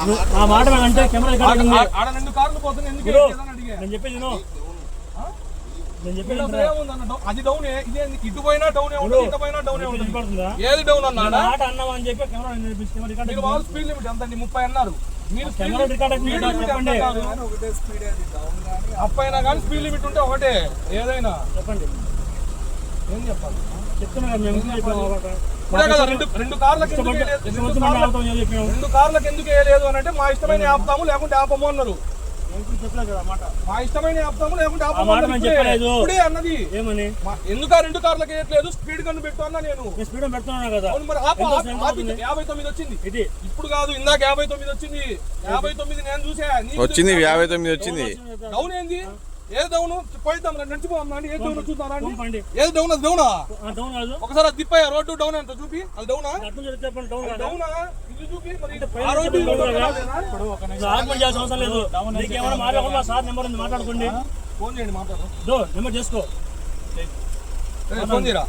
ఆ మాట అంటే కెమెరా. ఆడ రెండు కార్లు పోతున్నాయి. ఎందుకు అడిగా. నేను చెప్పేది. నేను చెప్పేది అది డౌన్. ఇదే ఇటు పోయినా డౌన్ ఉంటుంది ఇటు పోయినా డౌన్ ఉంటుంది? ఏది డౌన్ నేను అన్నాడా మాట అన్నావా అని చెప్పి కెమెరా మీరు వాళ్ళు స్పీడ్ లిమిట్ ఎంత అండి ముప్పై అన్నారు. మీరు కెమెరా చెప్పండి. అన్నారు? అప్ అయినా కానీ స్పీడ్ లిమిట్ ఉంటే ఒకటే. ఏదైనా. చెప్పండి. ఏం చెప్పాలి? చెప్తున్నా మేము ఇప్పుడే కదా రెండు రెండు కార్లకు ఎందుకు వేయలేదు? రెండు కార్లకు- అని ఎందుకు వేయలేదు అంటే మా ఇష్టమైన ఆపుతాము లేకుంటే ఆపము అన్నారు. మా ఇష్టమైన ఆపుతాము లేకుంటే ఆపము ఇప్పుడే. అన్నది. ఏమని? ఎందుకు ఆ రెండు కార్లకు వేయట్లేదు? స్పీడ్ కన్ను పెట్టు అన్నా నేను. స్పీడ్ పెడుతున్నాను కదా. మరి ఆపు? యాభై తొమ్మిది వచ్చింది. ఇది. ఇప్పుడు కాదు ఇందాక యాభై తొమ్మిది వచ్చింది. యాభై తొమ్మిది నేను చూసా. నీకు వచ్చింది? యాభై తొమ్మిది వచ్చింది. డౌన్ ఏంది? ఏ డౌన్? పోయిద్దాం రండి నడిచిపోదాం ఏ డౌన్ చూద్దాం రండి ఏది డౌన్? అది డౌనా? ఆ, డౌన్ కాదు ఒకసారి అది రోడ్డు డౌన్ ఎంత చూపి. అది డౌనా? ఇది చూపి ఆ రోడ్డు అవసరం లేదు. నీకేమైనా మాట్లాడకుండా సార్ నెంబర్ ఉంది మాట్లాడుకోండి. ఫోన్ చేయండి మాట్లాడు నెంబర్ చేసుకో. ఏ, ఫోన్ చేయరా?